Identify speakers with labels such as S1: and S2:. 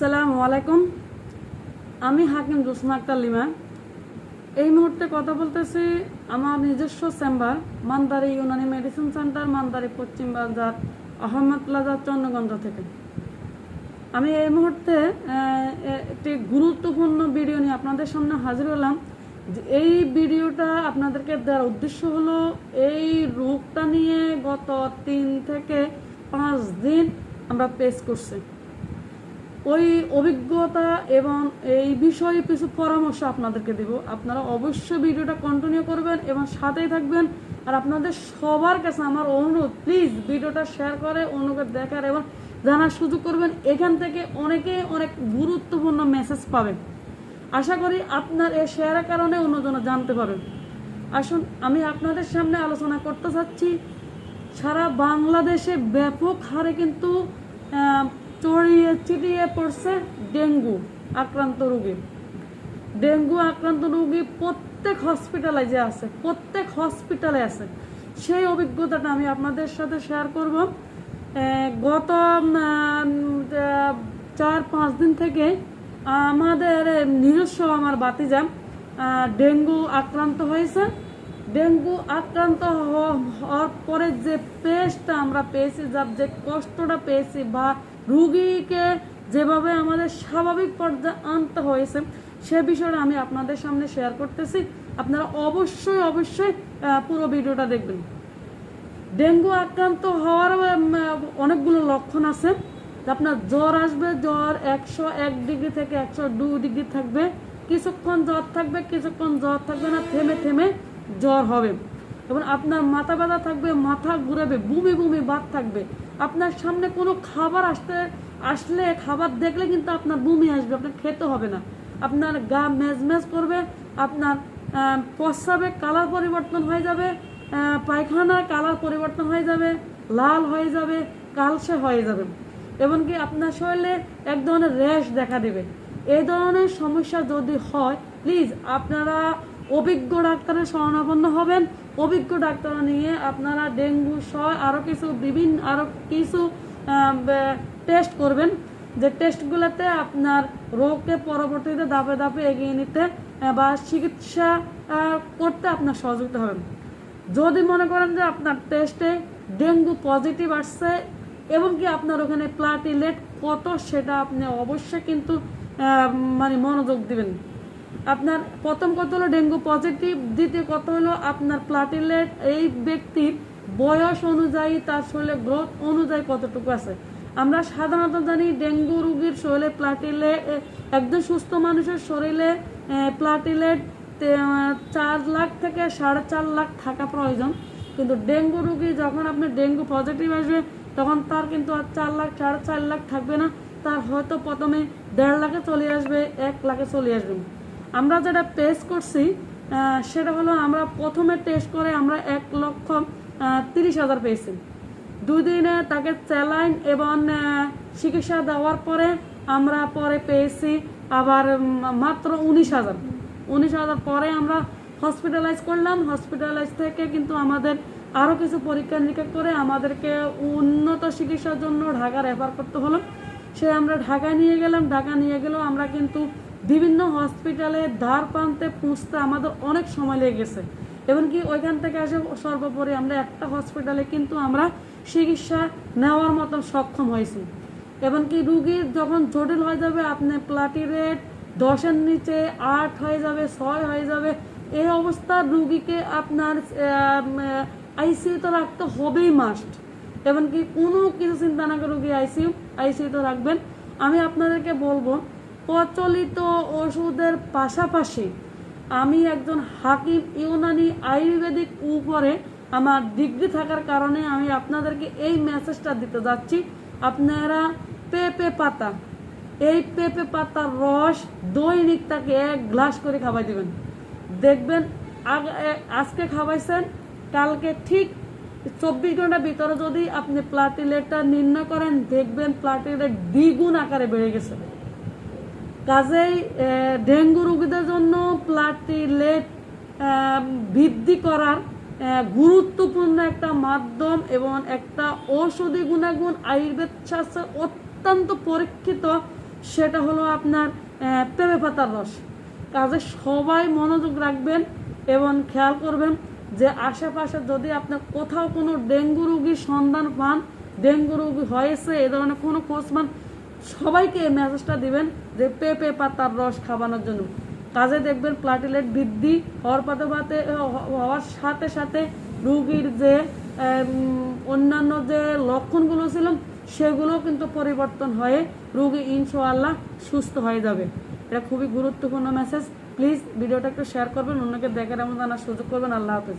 S1: আসসালামু আলাইকুম। আমি হাকিম জোসনা আক্তার লিমা এই মুহূর্তে কথা বলতেছি আমার নিজস্ব chamber, Mandari Unani medicine centre, Mandari পশ্চিম বাজার, আহমদ প্লাজার চন্দ্রগঞ্জ থেকে। আমি এই মুহূর্তে একটি গুরুত্বপূর্ণ ভিডিও নিয়ে আপনাদের সামনে হাজির হলাম। এই ভিডিওটা আপনাদেরকে দেওয়ার উদ্দেশ্য হলো, এই রোগটা নিয়ে গত তিন থেকে পাঁচ দিন আমরা পেশ করছি। ওই অভিজ্ঞতা এবং এই বিষয়ে কিছু পরামর্শ আপনাদেরকে দেব। আপনারা অবশ্যই ভিডিওটা কন্টিনিউ করবেন এবং সাথেই থাকবেন। আর আপনাদের সবার কাছে আমার অনুরোধ প্লিজ ভিডিওটা শেয়ার করে অন্যকে দেখার এবং জানার সুযোগ করবেন। এখান থেকে অনেকে অনেক গুরুত্বপূর্ণ মেসেজ পাবেন আশা করি আপনার এই শেয়ারের কারণে অন্যজন জানতে পারবেন আসুন, আমি আপনাদের সামনে আলোচনা করতে চাচ্ছি। সারা বাংলাদেশে ব্যাপক হারে কিন্তু ছড়িয়ে ছিটিয়ে পড়ছে ডেঙ্গু আক্রান্ত রোগী। ডেঙ্গু আক্রান্ত রোগী প্রত্যেক হসপিটালে যে আছে প্রত্যেক হসপিটালে আছে সেই অভিজ্ঞতাটা আমি আপনাদের সাথে শেয়ার করব। গত চার পাঁচ দিন থেকে আমাদের নিজস্ব আমার বাতিজা আহ, ডেঙ্গু আক্রান্ত হয়েছে। ডেঙ্গু আক্রান্ত হওয়ার পরে যে পেস্টটা আমরা পেয়েছি যার যে কষ্টটা পেয়েছি বা রুগীকে যেভাবে আমাদের স্বাভাবিক পর্যায়ে আনতে হয়েছে, সে বিষয়ে আমি আপনাদের সামনে শেয়ার করতেছি। আপনারা অবশ্যই অবশ্যই পুরো ভিডিওটা দেখবেন। ডেঙ্গু আক্রান্ত হওয়ার অনেকগুলো লক্ষণ আছে। আপনার জ্বর আসবে, জ্বর একশো এক ডিগ্রি থেকে একশো দু ডিগ্রি থাকবে। কিছুক্ষণ জ্বর থাকবে, কিছুক্ষণ জ্বর থাকবে না, থেমে থেমে জ্বর হবে। এবং আপনার মাথা ব্যথা থাকবে, মাথা ঘুরাবে, বুমি বুমি, বাত থাকবে। আপনার সামনে কোনো খাবার আসতে আসলে খাবার দেখলে কিন্তু আপনার বমি আসবে আপনার খেতে হবে না। আপনার গা মেজমেজ করবে আপনার প্রস্রাবে কালার পরিবর্তন হয়ে যাবে আহ, পায়খানার কালার পরিবর্তন হয়ে যাবে লাল হয়ে যাবে কালসে হয়ে যাবে। এমনকি আপনার শরীরে এক ধরনের র্যাশ দেখা দেবে। এই ধরনের সমস্যা যদি হয় প্লিজ আপনারা অভিজ্ঞ ডাক্তারের শরণাপন্ন হবেন। অভিজ্ঞ ডাক্তার নিয়ে আপনারা ডেঙ্গু সহ আরও কিছু বিভিন্ন আরও কিছু টেস্ট করবেন। যে টেস্টগুলোতে আপনার রোগকে পরবর্তীতে ধাপে ধাপে এগিয়ে নিতে বা চিকিৎসা করতে আপনার সহযোগিতা হবে। যদি মনে করেন যে আপনার টেস্টে ডেঙ্গু পজিটিভ আসছে, এবং কি আপনার ওখানে প্লাটিলেট কত, সেটা আপনি অবশ্যই কিন্তু মানে মনোযোগ দিবেন। আপনার প্রথম কত হলো ডেঙ্গু পজিটিভ, দ্বিতীয় কত হলো আপনার প্লাটিলেট এই ব্যক্তির বয়স অনুযায়ী তার শরীরে গ্রোথ অনুযায়ী কতটুকু আছে। আমরা সাধারণত জানি ডেঙ্গু রোগীর শরীরে প্লাটিলেট একজন সুস্থ মানুষের শরীরে প্লাটিলেট চার লাখ থেকে সাড়ে চার লাখ থাকা প্রয়োজন। কিন্তু ডেঙ্গু রোগী যখন আপনি ডেঙ্গু পজিটিভ আসবে, তখন তার কিন্তু আর চার লাখ, সাড়ে চার লাখ থাকবে না। তার হয়তো প্রথমে দেড় লাখে চলে আসবে, এক লাখে চলে আসবে। আমরা যেটা টেস্ট করছি সেটা হলো আমরা প্রথমে টেস্ট করে আমরা এক লক্ষ তিরিশ হাজার পেয়েছি। দুদিনে তাকে স্যালাইন এবং চিকিৎসা দেওয়ার পরে আমরা পরে পেয়েছি আবার মাত্র উনিশ হাজার। উনিশ হাজার পরে আমরা হসপিটালাইজ করলাম। হসপিটালাইজ থেকে কিন্তু আমাদের আরও কিছু পরীক্ষা নিরীক্ষা করে আমাদেরকে উন্নত চিকিৎসার জন্য ঢাকা রেফার করতে হলো। সে আমরা ঢাকা নিয়ে গেলাম। ঢাকা নিয়ে গেলেও আমরা কিন্তু বিভিন্ন হসপিটালে ধার প্রান্তে পৌঁছতে আমাদের অনেক সময় লেগে গেছে। এমনকি ওইখান থেকে আসে সর্বোপরি আমরা একটা হসপিটালে কিন্তু আমরা চিকিৎসা নেওয়ার মতো সক্ষম হয়েছি। এমনকি রুগীর যখন জটিল হয়ে যাবে, আপনি প্লাটিরেট দশের নিচে আট হয়ে যাবে, ছয় হয়ে যাবে, এই অবস্থার রুগীকে আপনার আইসিইউতে রাখতে হবেই মাস্ট এমনকি কোনো কিছু চিন্তা না করে রুগী আইসিইউ, আইসিইউতে রাখবেন। আমি আপনাদেরকে বলব প্রচলিত ওষুধের পাশাপাশি আমি একজন হাকিম ইউনানি আয়ুর্বেদিক উপরে আমার ডিগ্রি থাকার কারণে আমি আপনাদেরকে এই মেসেজটা দিতে যাচ্ছি। আপনারা পেঁপে পাতা, এই পেঁপে পাতার রস দৈনিক তাকে এক গ্লাস করে খাওয়াই দিবেন। দেখবেন আজকে খাওয়াইছেন, কালকে ঠিক চব্বিশ ঘণ্টার ভিতরে যদি আপনি প্লাটিলেটটা নির্ণয় করেন, দেখবেন প্লাটিলেট দ্বিগুণ আকারে বেড়ে গেছে। কাজেই ডেঙ্গু রোগীদের জন্য প্লাটিলেট বৃদ্ধি করার গুরুত্বপূর্ণ একটা মাধ্যম এবং একটা ঔষধি গুণাগুণ আয়ুর্বেদ শাস্ত্রের অত্যন্ত পরীক্ষিত। সেটা হলো আপনার পেঁপে পাতার রস। কাজে সবাই মনোযোগ রাখবেন এবং খেয়াল করবেন যে আশেপাশে যদি আপনার কোথাও কোনো ডেঙ্গু রোগীর সন্ধান পান, ডেঙ্গু রোগী হয়েছে, এ ধরনের কোনো খোঁজ পান সবাইকে এই মেসেজটা দিবেন যে পেঁপে পাতার রস খাওয়ানোর জন্য। কাজে দেখবেন প্লাটিলেট বৃদ্ধি হওয়ার পাতে পাতে হওয়ার সাথে সাথে রুগীর যে অন্যান্য যে লক্ষণগুলো ছিল, সেগুলো কিন্তু পরিবর্তন হয়ে রুগী ইনশাআল্লাহ সুস্থ হয়ে যাবে। এটা খুবই গুরুত্বপূর্ণ মেসেজ প্লিজ ভিডিওটা একটু শেয়ার করবেন, অন্যকে দেখার এমন জানার সুযোগ করবেন। আল্লাহ হাফেজ।